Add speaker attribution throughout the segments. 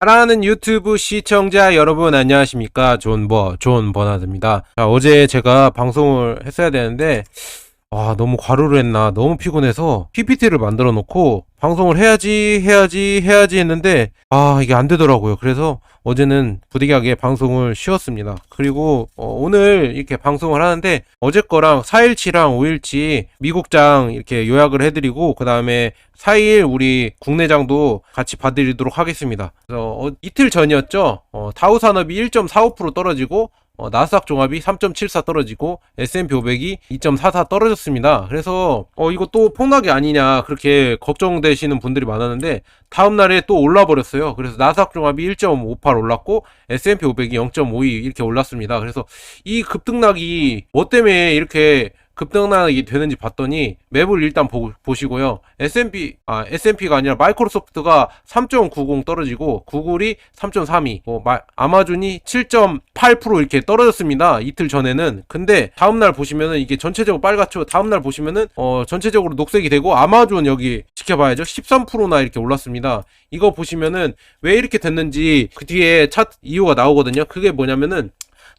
Speaker 1: 사랑하는 유튜브 시청자 여러분 안녕하십니까 존버 존 버나드입니다. 자, 어제 제가 방송을 했어야 되는데 아 너무 과로를 했나 너무 피곤해서 PPT를 만들어 놓고 방송을 해야지 해야지 해야지 했는데 아 이게 안 되더라고요. 그래서 어제는 부득이하게 방송을 쉬었습니다. 그리고 어, 오늘 이렇게 방송을 하는데 어제 거랑 4일치랑 5일치 미국장 이렇게 요약을 해드리고 그 다음에 4일 우리 국내장도 같이 봐드리도록 하겠습니다. 그래서 어, 이틀 전이었죠. 어, 다우 산업이 1.45% 떨어지고 어, 나스닥 종합이 3.74 떨어지고 S&P 500이 2.44 떨어졌습니다. 그래서 어, 이거 또 폭락이 아니냐 그렇게 걱정되시는 분들이 많았는데 다음 날에 또 올라 버렸어요. 그래서 나스닥 종합이 1.58 올랐고 S&P 500이 0.52 이렇게 올랐습니다. 그래서 이 급등락이 뭐 때문에 이렇게 급등락이 되는지 봤더니 맵을 일단 보, 보시고요. S&P 아 S&P가 아니라 마이크로소프트가 3.90 떨어지고 구글이 3.32, 뭐 마- 아마존이 7.8% 이렇게 떨어졌습니다. 이틀 전에는. 근데 다음 날 보시면은 이게 전체적으로 빨갛죠. 다음 날 보시면은 어 전체적으로 녹색이 되고 아마존 여기 지켜봐야죠. 13%나 이렇게 올랐습니다. 이거 보시면은 왜 이렇게 됐는지 그 뒤에 차트 이유가 나오거든요. 그게 뭐냐면은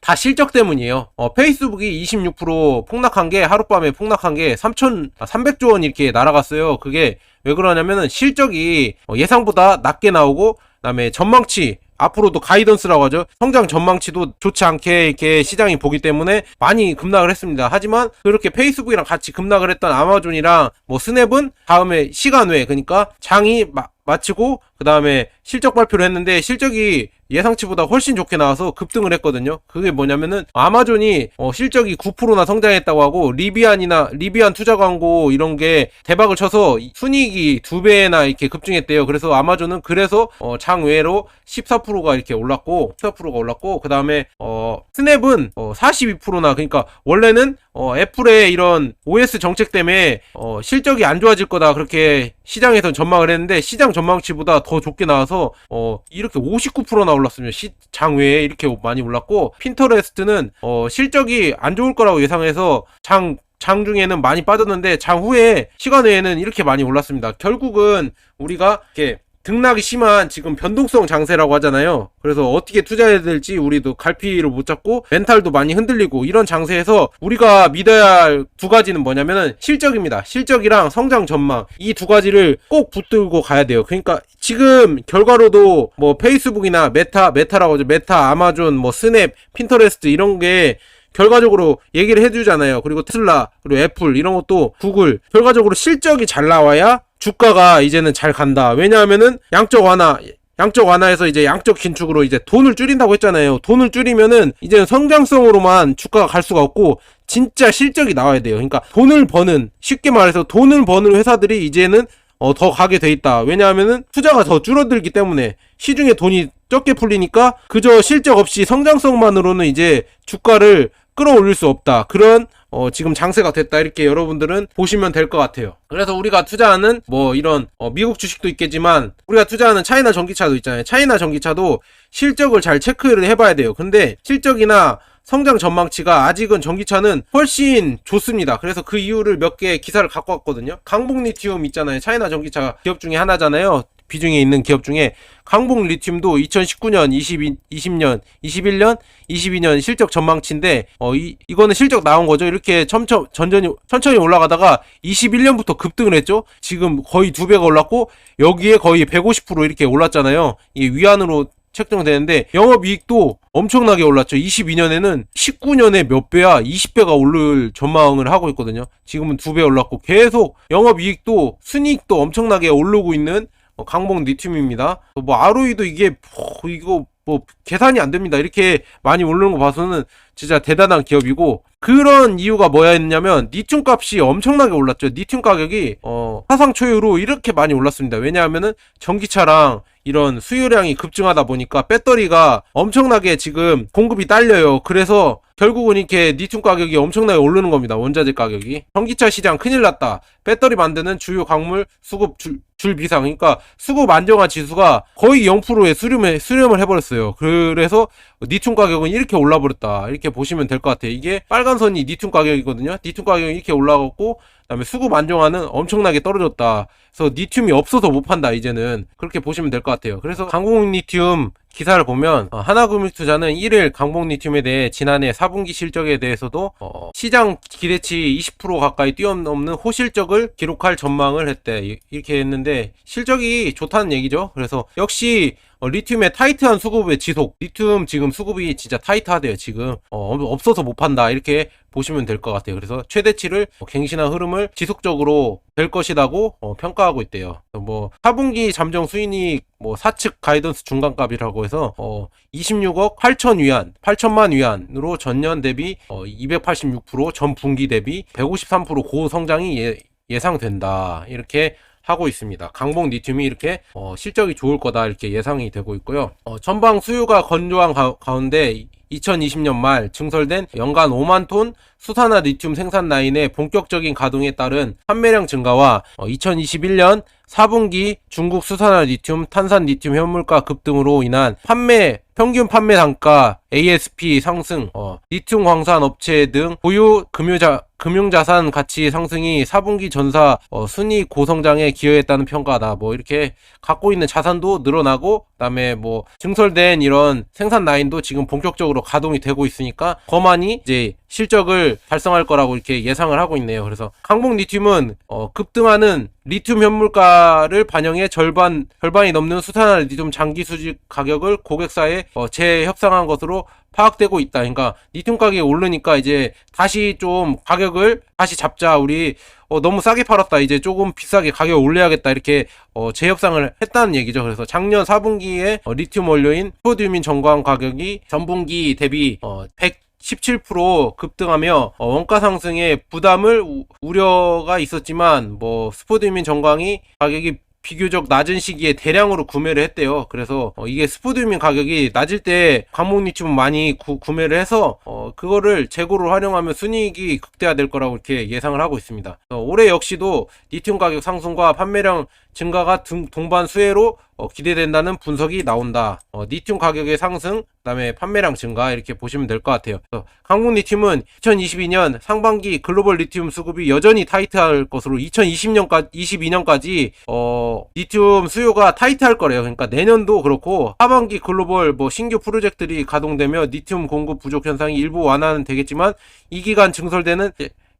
Speaker 1: 다 실적 때문이에요. 어, 페이스북이 26% 폭락한 게 하룻밤에 폭락한 게 3천 300조 원 이렇게 날아갔어요. 그게 왜 그러냐면은 실적이 어, 예상보다 낮게 나오고 그다음에 전망치 앞으로도 가이던스라고 하죠. 성장 전망치도 좋지 않게 이렇게 시장이 보기 때문에 많이 급락을 했습니다. 하지만 그렇게 페이스북이랑 같이 급락을 했던 아마존이랑 뭐 스냅은 다음에 시간 외에 그러니까 장이 마, 마치고 그 다음에 실적 발표를 했는데 실적이 예상치보다 훨씬 좋게 나와서 급등을 했거든요. 그게 뭐냐면은 아마존이 어, 실적이 9%나 성장했다고 하고 리비안이나 리비안 투자 광고 이런 게 대박을 쳐서 순이익이 두 배나 이렇게 급증했대요. 그래서 아마존은 그래서 어, 장외로 14%가 이렇게 올랐고 14%가 올랐고 그 다음에 어, 스냅은 어, 42%나 그러니까 원래는 어, 애플의 이런 OS 정책 때문에 어, 실적이 안 좋아질 거다 그렇게 시장에서 전망을 했는데 시장 전망치보다 더 좋게 나와서 어, 이렇게 59%나 올랐으면 시장 외에 이렇게 많이 올랐고 핀터레스트는 어, 실적이 안 좋을 거라고 예상해서 장장 중에는 많이 빠졌는데 장 후에 시간 외에는 이렇게 많이 올랐습니다. 결국은 우리가 이렇게 등락이 심한 지금 변동성 장세라고 하잖아요. 그래서 어떻게 투자해야 될지 우리도 갈피를 못 잡고 멘탈도 많이 흔들리고 이런 장세에서 우리가 믿어야 할 두 가지는 뭐냐면은 실적입니다. 실적이랑 성장 전망 이 두 가지를 꼭 붙들고 가야 돼요. 그러니까 지금 결과로도 뭐 페이스북이나 메타 메타라고 하죠. 메타, 아마존, 뭐 스냅, 핀터레스트 이런 게 결과적으로 얘기를 해주잖아요. 그리고 테슬라, 그리고 애플 이런 것도 구글 결과적으로 실적이 잘 나와야 주가가 이제는 잘 간다. 왜냐하면은 양적 완화 양적 완화에서 이제 양적 긴축으로 이제 돈을 줄인다고 했잖아요. 돈을 줄이면은 이제는 성장성으로만 주가가 갈 수가 없고 진짜 실적이 나와야 돼요. 그러니까 돈을 버는 쉽게 말해서 돈을 버는 회사들이 이제는 어, 더 가게 돼 있다. 왜냐하면은 투자가 더 줄어들기 때문에 시중에 돈이 적게 풀리니까 그저 실적 없이 성장성만으로는 이제 주가를 끌어올릴 수 없다. 그런 어, 지금 장세가 됐다. 이렇게 여러분들은 보시면 될 것 같아요. 그래서 우리가 투자하는 뭐 이런 어, 미국 주식도 있겠지만 우리가 투자하는 차이나 전기차도 있잖아요. 차이나 전기차도 실적을 잘 체크를 해봐야 돼요. 근데 실적이나 성장 전망치가 아직은 전기차는 훨씬 좋습니다. 그래서 그 이유를 몇 개 기사를 갖고 왔거든요. 강북 리튬 있잖아요. 차이나 전기차 기업 중에 하나잖아요. 비중에 있는 기업 중에 강북 리튬도 2019년, 22, 20년, 21년, 22년 실적 전망치인데 어 이 이거는 실적 나온 거죠. 이렇게 첨첨 전전이 천천히 올라가다가 21년부터 급등을 했죠. 지금 거의 두 배가 올랐고 여기에 거의 150% 이렇게 올랐잖아요. 이게 위안으로 책정되는데 영업이익도 엄청나게 올랐죠. 22년에는 19년에 몇 배야 20배가 오를 전망을 하고 있거든요. 지금은 두 배 올랐고 계속 영업이익도 순이익도 엄청나게 오르고 있는 어, 강봉 리튬입니다. 뭐 아로이도 이게 뭐, 이거 뭐 계산이 안 됩니다. 이렇게 많이 오르는 거 봐서는 진짜 대단한 기업이고 그런 이유가 뭐였냐면 리튬 값이 엄청나게 올랐죠. 리튬 가격이 어, 사상 초유로 이렇게 많이 올랐습니다. 왜냐하면은 전기차랑 이런 수요량이 급증하다 보니까 배터리가 엄청나게 지금 공급이 딸려요. 그래서 결국은 이렇게 리튬 가격이 엄청나게 오르는 겁니다. 원자재 가격이. 전기차 시장 큰일 났다. 배터리 만드는 주요 광물 수급 줄- 줄 비상. 그러니까 수급 안정화 지수가 거의 0%에 수렴을, 수렴을 해버렸어요. 그래서 니튬 가격은 이렇게 올라버렸다. 이렇게 보시면 될 것 같아요. 이게 빨간 선이 니튬 가격이거든요. 니튬 가격이 이렇게 올라갔고, 그다음에 수급 안정화는 엄청나게 떨어졌다. 그래서 니튬이 없어서 못 판다. 이제는 그렇게 보시면 될 것 같아요. 그래서 강공 니튬 기사를 보면 어, 하나금융투자는 1일 강복 리튬에 대해 지난해 4분기 실적에 대해서도 어, 시장 기대치 20% 가까이 뛰어넘는 호실적을 기록할 전망을 했대. 이- 이렇게 했는데 실적이 좋다는 얘기죠. 그래서 역시 어, 리튬의 타이트한 수급의 지속. 리튬 지금 수급이 진짜 타이트하대요 지금. 어, 없어서 못 판다. 이렇게 보시면 될 것 같아요. 그래서 최대치를 어, 갱신한 흐름을 지속적으로 될 것이라고 어, 평가하고 있대요. 뭐 4분기 잠정 수익이 뭐 사측 가이던스 중간값이라고 해서 어 26억 8천 위안, 8천만 위안으로 전년 대비 어 286%, 전 분기 대비 153% 고성장이 예, 예상된다. 이렇게 하고 있습니다. 강봉 리튬이 이렇게 어, 실적이 좋을 거다 이렇게 예상이 되고 있고요. 어, 전방 수요가 건조한 가, 가운데 2020년 말 증설된 연간 5만 톤 수산화 리튬 생산 라인의 본격적인 가동에 따른 판매량 증가와 2021년 4분기 중국 수산화 리튬, 탄산 리튬 현물가 급등으로 인한 판매 평균 판매 단가 ASP 상승, 어, 리튬 광산 업체 등 보유 금융자 금융자산 가치 상승이 4분기 전사 어, 순위 고성장에 기여했다는 평가다. 뭐 이렇게 갖고 있는 자산도 늘어나고 그다음에 뭐 증설된 이런 생산 라인도 지금 본격적으로 가동이 되고 있으니까 거만이 이제 실적을 달성할 거라고 이렇게 예상을 하고 있네요. 그래서 강복 리튬은 어, 급등하는 리튬 현물가를 반영해 절반 절반이 넘는 수산화 리튬 장기 수직 가격을 고객사에 어, 재협상한 것으로 파악되고 있다. 그러니까 리튬 가격이 오르니까 이제 다시 좀 가격을 다시 잡자. 우리 어, 너무 싸게 팔았다. 이제 조금 비싸게 가격 올려야겠다. 이렇게 어, 재협상을 했다는 얘기죠. 그래서 작년 4분기에 어, 리튬 원료인 스포디우민 정광 가격이 전분기 대비 어, 100 17% 급등하며 어, 원가 상승에 부담을 우, 우려가 있었지만 뭐 스포드민 정광이 가격이 비교적 낮은 시기에 대량으로 구매를 했대요. 그래서 어, 이게 스포드민 가격이 낮을 때 광목 리튬을 많이 구, 구매를 해서 어, 그거를 재고를 활용하면 순이익이 극대화될 거라고 이렇게 예상을 하고 있습니다. 어, 올해 역시도 리튬 가격 상승과 판매량 증가가 등, 동반 수혜로 어, 기대된다는 분석이 나온다. 어, 리튬 가격의 상승, 그다음에 판매량 증가 이렇게 보시면 될 것 같아요. 한국 리튬은 2022년 상반기 글로벌 리튬 수급이 여전히 타이트할 것으로 2020년까지 22년까지 어, 리튬 수요가 타이트할 거래요. 그러니까 내년도 그렇고 하반기 글로벌 뭐 신규 프로젝트들이 가동되며 리튬 공급 부족 현상이 일부 완화는 되겠지만 이 기간 증설되는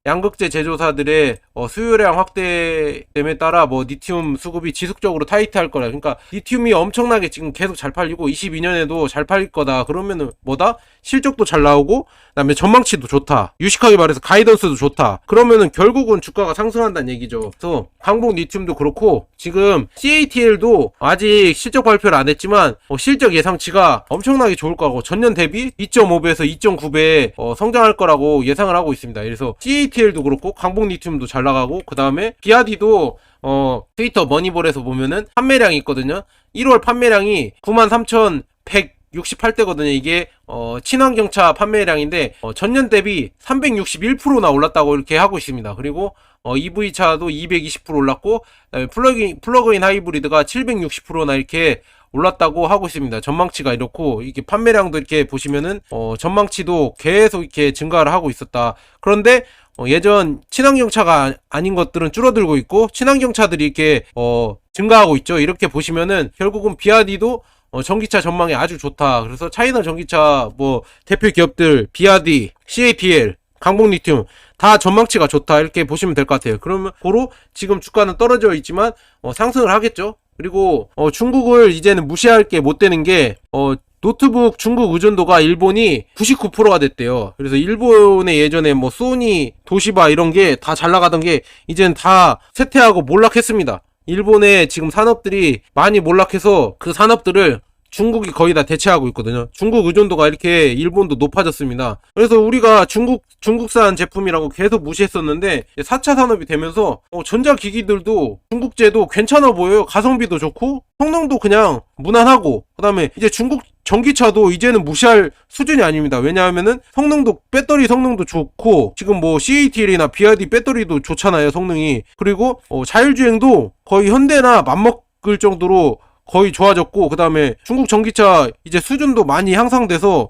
Speaker 1: 양극재 제조사들의 어, 수요량 확대됨에 따라 뭐 리튬 수급이 지속적으로 타이트할 거라. 그러니까 리튬이 엄청나게 지금 계속 잘 팔리고 22년에도 잘 팔릴 거다. 그러면은 뭐다? 실적도 잘 나오고 그다음에 전망치도 좋다. 유식하게 말해서 가이던스도 좋다. 그러면은 결국은 주가가 상승한다는 얘기죠. 그래서 강복 리튬도 그렇고 지금 CATL도 아직 실적 발표를 안 했지만 어, 실적 예상치가 엄청나게 좋을 거고 전년 대비 2.5배에서 2.9배 어, 성장할 거라고 예상을 하고 있습니다. 그래서 CATL도 그렇고 강복 리튬도 잘 나가고 그 다음에 비아디도 어, 트위터 머니볼에서 보면은 판매량이 있거든요. 1월 판매량이 93,168대거든요. 이게 어, 친환경차 판매량인데 어, 전년 대비 361%나 올랐다고 이렇게 하고 있습니다. 그리고 어, EV 차도 220% 올랐고 플러그인 플러그인 하이브리드가 760%나 이렇게 올랐다고 하고 있습니다. 전망치가 이렇고 이게 판매량도 이렇게 보시면은 어, 전망치도 계속 이렇게 증가를 하고 있었다. 그런데 어, 예전 친환경 차가 아닌 것들은 줄어들고 있고 친환경 차들이 이렇게 어, 증가하고 있죠. 이렇게 보시면은 결국은 비아디도 어, 전기차 전망이 아주 좋다. 그래서 차이나 전기차 뭐 대표 기업들 비아디, CATL, 강복 리튬 다 전망치가 좋다 이렇게 보시면 될 것 같아요. 그러면 고로 지금 주가는 떨어져 있지만 어, 상승을 하겠죠. 그리고 어, 중국을 이제는 무시할 게 못 되는 게 어, 노트북 중국 의존도가 일본이 99%가 됐대요. 그래서 일본의 예전에 뭐 소니, 도시바 이런 게 다 잘 나가던 게 이제는 다 쇠퇴하고 몰락했습니다. 일본의 지금 산업들이 많이 몰락해서 그 산업들을 중국이 거의 다 대체하고 있거든요. 중국 의존도가 이렇게 일본도 높아졌습니다. 그래서 우리가 중국 중국산 제품이라고 계속 무시했었는데 4차 산업이 되면서 어, 전자기기들도 중국제도 괜찮아 보여요. 가성비도 좋고 성능도 그냥 무난하고 그 다음에 이제 중국 전기차도 이제는 무시할 수준이 아닙니다. 왜냐하면은 성능도 배터리 성능도 좋고 지금 뭐 CATL이나 BRD 배터리도 좋잖아요 성능이 그리고 어, 자율주행도 거의 현대나 맞먹을 정도로 거의 좋아졌고 그 다음에 중국 전기차 이제 수준도 많이 향상돼서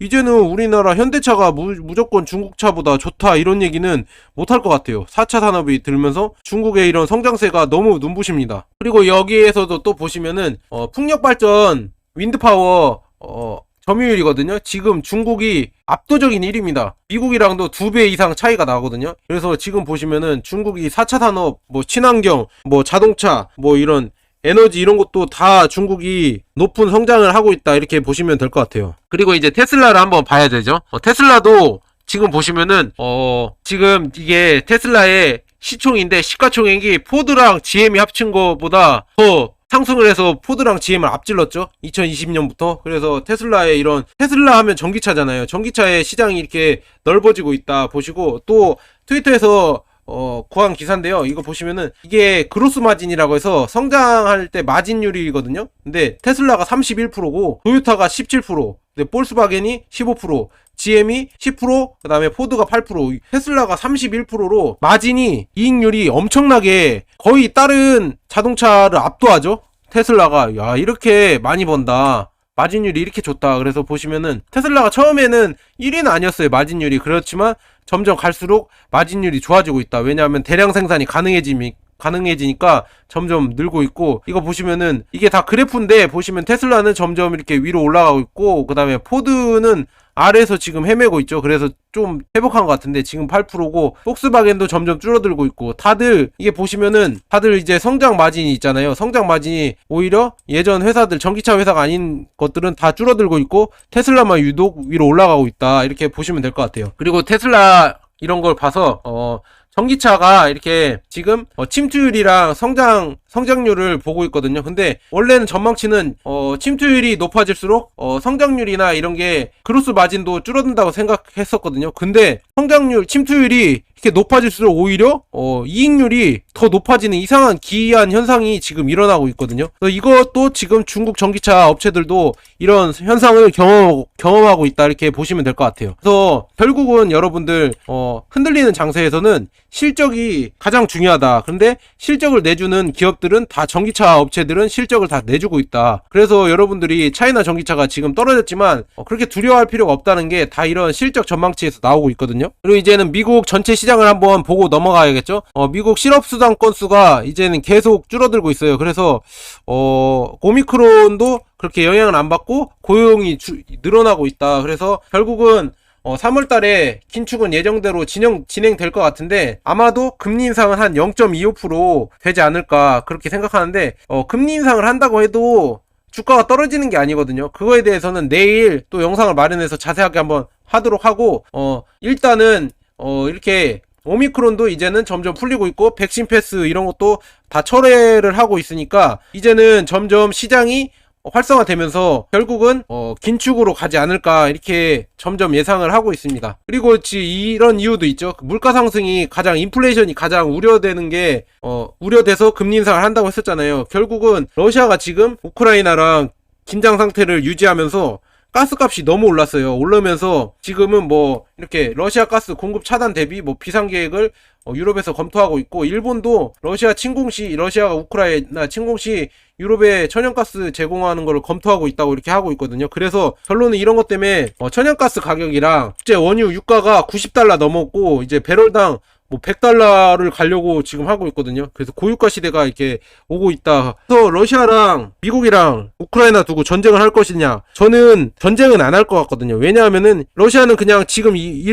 Speaker 1: 이제는 우리나라 현대차가 무, 무조건 중국차보다 좋다 이런 얘기는 못할 것 같아요. 4차 산업이 들면서 중국의 이런 성장세가 너무 눈부십니다. 그리고 여기에서도 또 보시면은 어, 풍력 발전 윈드파워 어, 점유율이거든요. 지금 중국이 압도적인 1위입니다. 미국이랑도 두 배 이상 차이가 나거든요. 그래서 지금 보시면은 중국이 4차 산업, 뭐 친환경, 뭐 자동차, 뭐 이런 에너지 이런 것도 다 중국이 높은 성장을 하고 있다 이렇게 보시면 될 것 같아요. 그리고 이제 테슬라를 한번 봐야 되죠. 어, 테슬라도 지금 보시면은 어 지금 이게 테슬라의 시총인데 시가총액이 포드랑 GM이 합친 것보다 더 상승을 해서 포드랑 GM을 앞질렀죠. 2020년부터. 그래서 테슬라의 이런 테슬라 하면 전기차잖아요. 전기차의 시장이 이렇게 넓어지고 있다 보시고 또 트위터에서 어, 구한 기사인데요. 이거 보시면은 이게 그로스 마진이라고 해서 성장할 때 마진율이거든요. 근데 테슬라가 31%고 도요타가 17%, 근데 볼스바겐이 15%, GM이 10%, 그 다음에 포드가 8%, 테슬라가 31%로 마진이 이익률이 엄청나게 거의 다른 자동차를 압도하죠. 테슬라가 야 이렇게 많이 번다. 마진율이 이렇게 좋다. 그래서 보시면은 테슬라가 처음에는 1위는 아니었어요. 마진율이 그렇지만 점점 갈수록 마진율이 좋아지고 있다. 왜냐하면 대량 생산이 가능해지니 가능해지니까 점점 늘고 있고 이거 보시면은 이게 다 그래프인데 보시면 테슬라는 점점 이렇게 위로 올라가고 있고 그다음에 포드는 아래에서 지금 헤매고 있죠. 그래서 좀 회복한 것 같은데 지금 8%고 폭스바겐도 점점 줄어들고 있고 다들 이게 보시면은 다들 이제 성장 마진이 있잖아요. 성장 마진이 오히려 예전 회사들 전기차 회사가 아닌 것들은 다 줄어들고 있고 테슬라만 유독 위로 올라가고 있다. 이렇게 보시면 될 것 같아요. 그리고 테슬라 이런 걸 봐서 어 전기차가 이렇게 지금 어, 침투율이랑 성장 성장률을 보고 있거든요. 근데 원래는 전망치는 어, 침투율이 높아질수록 어, 성장률이나 이런 게 크로스 마진도 줄어든다고 생각했었거든요. 근데 성장률 침투율이 이렇게 높아질수록 오히려 어, 이익률이 더 높아지는 이상한 기이한 현상이 지금 일어나고 있거든요. 이것도 지금 중국 전기차 업체들도 이런 현상을 경험, 경험하고 있다 이렇게 보시면 될 것 같아요. 그래서 결국은 여러분들 어, 흔들리는 장세에서는 실적이 가장 중요하다. 그런데 실적을 내주는 기업들은 다 전기차 업체들은 실적을 다 내주고 있다. 그래서 여러분들이 차이나 전기차가 지금 떨어졌지만 어, 그렇게 두려워할 필요가 없다는 게 다 이런 실적 전망치에서 나오고 있거든요. 그리고 이제는 미국 전체 시장을 한번 보고 넘어가야겠죠. 어, 미국 실업 수당 건수가 이제는 계속 줄어들고 있어요. 그래서 어, 오미크론도 그렇게 영향을 안 받고 고용이 주- 늘어나고 있다. 그래서 결국은 어, 3월 달에 긴축은 예정대로 진행, 진행될 것 같은데, 아마도 금리 인상은 한 0.25% 되지 않을까, 그렇게 생각하는데, 어, 금리 인상을 한다고 해도 주가가 떨어지는 게 아니거든요. 그거에 대해서는 내일 또 영상을 마련해서 자세하게 한번 하도록 하고, 어, 일단은, 어, 이렇게 오미크론도 이제는 점점 풀리고 있고, 백신 패스 이런 것도 다 철회를 하고 있으니까, 이제는 점점 시장이 활성화되면서 결국은 어, 긴축으로 가지 않을까 이렇게 점점 예상을 하고 있습니다. 그리고 지 이런 이유도 있죠. 그 물가 상승이 가장 인플레이션이 가장 우려되는 게 어, 우려돼서 금리 인상을 한다고 했었잖아요. 결국은 러시아가 지금 우크라이나랑 긴장 상태를 유지하면서 가스값이 너무 올랐어요. 올르면서 지금은 뭐 이렇게 러시아 가스 공급 차단 대비 뭐 비상 계획을 어, 유럽에서 검토하고 있고 일본도 러시아 침공 시 러시아가 우크라이나 침공 시 유럽에 천연가스 제공하는 것을 검토하고 있다고 이렇게 하고 있거든요. 그래서 결론은 이런 것 때문에 어, 천연가스 가격이랑 국제 원유 유가가 90달러 넘었고 이제 배럴당 뭐 100달러를 가려고 지금 하고 있거든요. 그래서 고유가 시대가 이렇게 오고 있다. 그래서 러시아랑 미국이랑 우크라이나 두고 전쟁을 할 것이냐? 저는 전쟁은 안 할 것 같거든요. 왜냐하면은 러시아는 그냥 지금 이, 이,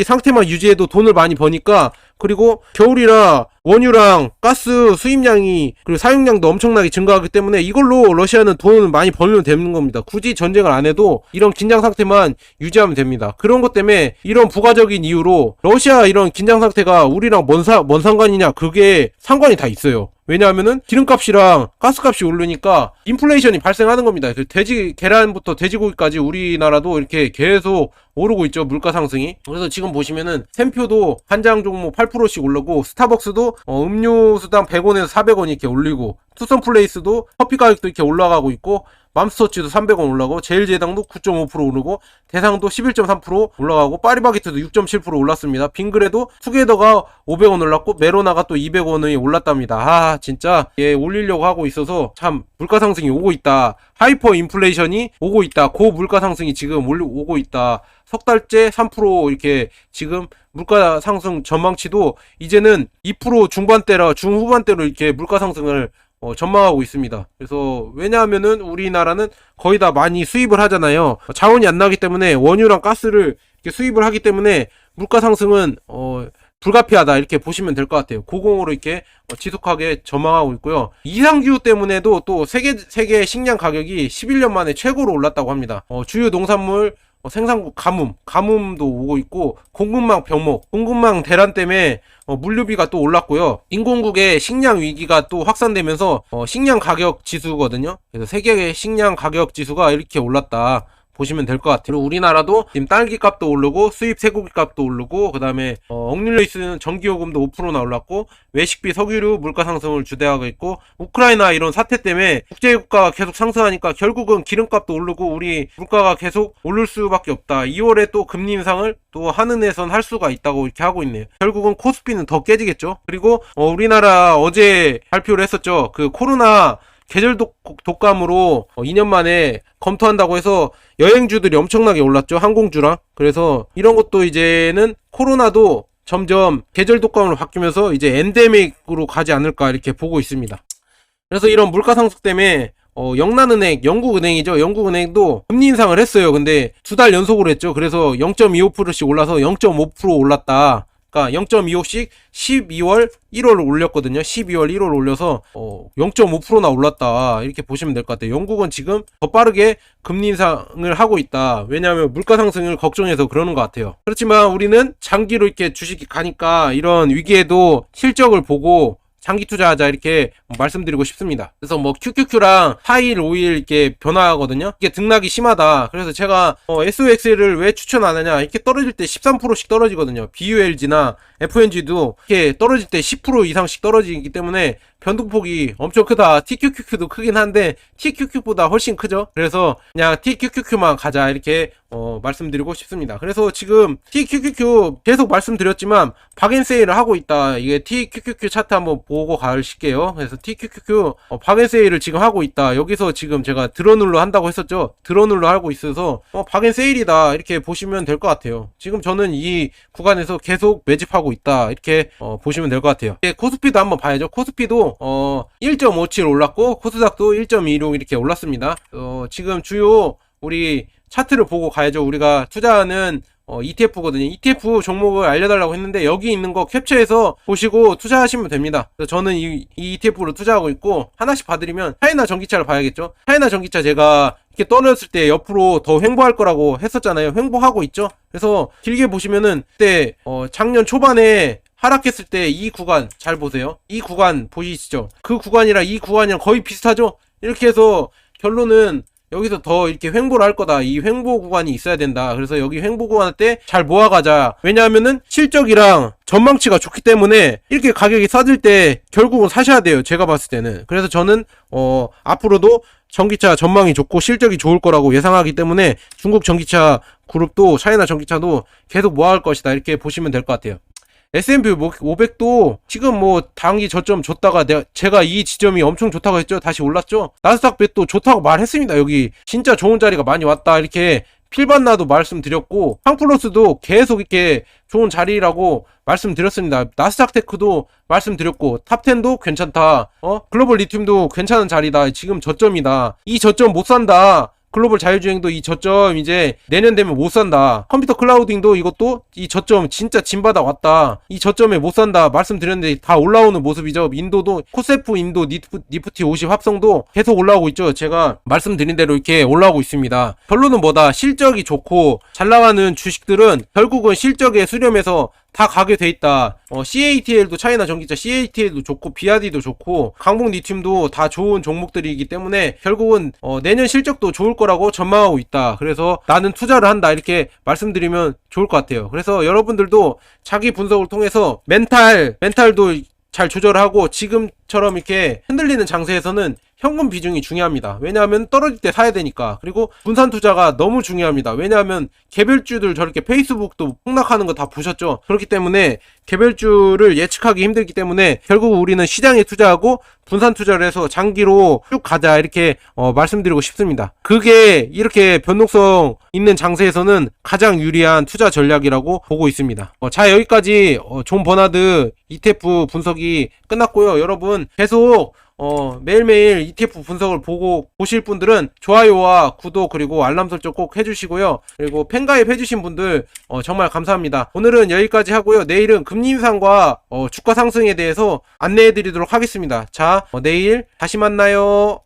Speaker 1: 이 상태만 유지해도 돈을 많이 버니까 그리고 겨울이라 원유랑 가스 수입량이 그리고 사용량도 엄청나게 증가하기 때문에 이걸로 러시아는 돈을 많이 벌면 되는 겁니다. 굳이 전쟁을 안 해도 이런 긴장 상태만 유지하면 됩니다. 그런 것 때문에 이런 부가적인 이유로 러시아 이런 긴장 상태가 우리랑 뭔, 사, 뭔 상관이냐 그게 상관이 다 있어요. 왜냐하면은 기름값이랑 가스값이 오르니까 인플레이션이 발생하는 겁니다. 그 돼지 계란부터 돼지고기까지 우리나라도 이렇게 계속 오르고 있죠. 물가 상승이. 그래서 지금 보시면은 샘표도 한 장 종목 8%씩 올르고 스타벅스도 어, 음료수당 100원에서 400원 이렇게 올리고 투썸 플레이스도 커피 가격도 이렇게 올라가고 있고 맘스터치도 300원 올라가고 제일제당도 9.5% 오르고 대상도 11.3% 올라가고 파리바게트도 6.7% 올랐습니다. 빙그레도 투게더가 500원 올랐고 메로나가 또 200원이 올랐답니다. 아 진짜 예 올리려고 하고 있어서 참 물가 상승이 오고 있다. 하이퍼 인플레이션이 오고 있다. 고 물가 상승이 지금 오고 있다. 석 달째 3% 이렇게 지금 물가 상승 전망치도 이제는 2% 중반대라 중후반대로 이렇게 물가 상승을 어, 전망하고 있습니다. 그래서 왜냐하면은 우리나라는 거의 다 많이 수입을 하잖아요. 자원이 안 나기 때문에 원유랑 가스를 수입을 하기 때문에 물가 상승은 어, 불가피하다 이렇게 보시면 될 것 같아요. 고공으로 이렇게 어, 지속하게 전망하고 있고요. 이상기후 때문에도 또 세계 세계 식량 가격이 11년 만에 최고로 올랐다고 합니다. 어, 주요 농산물 어, 생산국 가뭄, 가뭄도 오고 있고 공급망 병목, 공급망 대란 때문에 어, 물류비가 또 올랐고요. 인공국의 식량 위기가 또 확산되면서 어, 식량 가격 지수거든요. 그래서 세계의 식량 가격 지수가 이렇게 올랐다. 보시면 될 것 같아요. 그리고 우리나라도 지금 딸기 값도 오르고 수입 쇠고기 값도 오르고 그다음에 어, 억눌려 있는 전기요금도 5%나 올랐고 외식비, 석유류 물가 상승을 주대하고 있고 우크라이나 이런 사태 때문에 국제 유가가 계속 상승하니까 결국은 기름값도 오르고 우리 물가가 계속 오를 수밖에 없다. 2월에 또 금리 인상을 또 한은에선 할 수가 있다고 이렇게 하고 있네요. 결국은 코스피는 더 깨지겠죠. 그리고 어, 우리나라 어제 발표를 했었죠. 그 코로나 계절 독, 독감으로 어, 2년 만에 검토한다고 해서 여행주들이 엄청나게 올랐죠. 항공주랑. 그래서 이런 것도 이제는 코로나도 점점 계절 독감으로 바뀌면서 이제 엔데믹으로 가지 않을까 이렇게 보고 있습니다. 그래서 이런 물가 상승 때문에 어, 영란은행, 영국은행이죠. 영국은행도 금리 인상을 했어요. 근데 두 달 연속으로 했죠. 그래서 0.25%씩 올라서 0.5% 올랐다. 그러니까 0.25씩 12월 1월 올렸거든요. 12월 1월 올려서 어, 0.5%나 올랐다. 이렇게 보시면 될 것 같아요. 영국은 지금 더 빠르게 금리 인상을 하고 있다. 왜냐하면 물가 상승을 걱정해서 그러는 것 같아요. 그렇지만 우리는 장기로 이렇게 주식이 가니까 이런 위기에도 실적을 보고 장기 투자하자 이렇게 말씀드리고 싶습니다. 그래서 뭐 QQQ랑 4일, 5일 이렇게 변화하거든요. 이게 등락이 심하다. 그래서 제가 어, SOX를 왜 추천 안 하냐? 이렇게 떨어질 때 13%씩 떨어지거든요. BULG나 FNG도 이렇게 떨어질 때 10% 이상씩 떨어지기 때문에 변동폭이 엄청 크다. TQQQ도 크긴 한데 TQQ보다 훨씬 크죠. 그래서 그냥 TQQQ만 가자 이렇게 어, 말씀드리고 싶습니다. 그래서 지금 TQQQ 계속 말씀드렸지만 박앤 세일을 하고 있다. 이게 TQQQ 차트 한번 보고 가실게요. 그래서 TQQQ 어, 박앤 세일을 지금 하고 있다. 여기서 지금 제가 드론을로 한다고 했었죠. 드론을로 하고 있어서 어, 박앤 세일이다 이렇게 보시면 될 것 같아요. 지금 저는 이 구간에서 계속 매집하고 있다 이렇게 어, 보시면 될 것 같아요. 예, 코스피도 한번 봐야죠. 코스피도 어, 1.57 올랐고 코스닥도 1.26 이렇게 올랐습니다. 어, 지금 주요 우리 차트를 보고 가야죠. 우리가 투자하는 어, ETF거든요. ETF 종목을 알려달라고 했는데 여기 있는 거 캡처해서 보시고 투자하시면 됩니다. 저는 이, 이 ETF로 투자하고 있고 하나씩 봐드리면 차이나 전기차를 봐야겠죠. 차이나 전기차 제가 이렇게 떨어졌을 때 옆으로 더 횡보할 거라고 했었잖아요. 횡보하고 있죠. 그래서 길게 보시면은 그때 어, 작년 초반에 하락했을 때 이 구간 잘 보세요. 이 구간 보이시죠? 그 구간이랑 이 구간이랑 거의 비슷하죠? 이렇게 해서 결론은 여기서 더 이렇게 횡보를 할 거다. 이 횡보 구간이 있어야 된다. 그래서 여기 횡보 구간 때 잘 모아가자. 왜냐하면은 실적이랑 전망치가 좋기 때문에 이렇게 가격이 싸질 때 결국은 사셔야 돼요. 제가 봤을 때는. 그래서 저는 어 앞으로도 전기차 전망이 좋고 실적이 좋을 거라고 예상하기 때문에 중국 전기차 그룹도 차이나 전기차도 계속 모아갈 것이다. 이렇게 보시면 될 것 같아요. S&P 500도 지금 뭐 단기 저점 줬다가 내가 제가 이 지점이 엄청 좋다고 했죠. 다시 올랐죠. 나스닥 벳도 좋다고 말했습니다. 여기 진짜 좋은 자리가 많이 왔다. 이렇게 필반나도 말씀드렸고 황플러스도 계속 이렇게 좋은 자리라고 말씀드렸습니다. 나스닥 테크도 말씀드렸고 탑10도 괜찮다. 어? 글로벌 리튬도 괜찮은 자리다. 지금 저점이다. 이 저점 못 산다. 글로벌 자율주행도 이 저점 이제 내년 되면 못 산다. 컴퓨터 클라우딩도 이것도 이 저점 진짜 진바다 왔다. 이 저점에 못 산다. 말씀드렸는데 다 올라오는 모습이죠. 인도도 코세프 인도 니프, 니프티 50 합성도 계속 올라오고 있죠. 제가 말씀드린 대로 이렇게 올라오고 있습니다. 결론은 뭐다? 실적이 좋고 잘 나가는 주식들은 결국은 실적에 수렴해서 다 가게 돼 있다. 어, CATL도 차이나 전기차 CATL도 좋고 비아디도 좋고 강북 리튬도 다 좋은 종목들이기 때문에 결국은 어, 내년 실적도 좋을 거라고 전망하고 있다. 그래서 나는 투자를 한다 이렇게 말씀드리면 좋을 것 같아요. 그래서 여러분들도 자기 분석을 통해서 멘탈 멘탈도 잘 조절하고 지금처럼 이렇게 흔들리는 장세에서는 현금 비중이 중요합니다. 왜냐하면 떨어질 때 사야 되니까. 그리고 분산 투자가 너무 중요합니다. 왜냐하면 개별주들 저렇게 페이스북도 폭락하는 거 다 보셨죠? 그렇기 때문에 개별주를 예측하기 힘들기 때문에 결국 우리는 시장에 투자하고 분산 투자를 해서 장기로 쭉 가자 이렇게 어, 말씀드리고 싶습니다. 그게 이렇게 변동성 있는 장세에서는 가장 유리한 투자 전략이라고 보고 있습니다. 어, 자 여기까지 어, 존 버나드 ETF 분석이 끝났고요. 여러분 계속 어, 매일매일 ETF 분석을 보고 보실 분들은 좋아요와 구독 그리고 알람 설정 꼭 해주시고요. 그리고 팬가입 해주신 분들 어, 정말 감사합니다. 오늘은 여기까지 하고요. 내일은 금리 인상과 어, 주가 상승에 대해서 안내해 드리도록 하겠습니다. 자, 어, 내일 다시 만나요.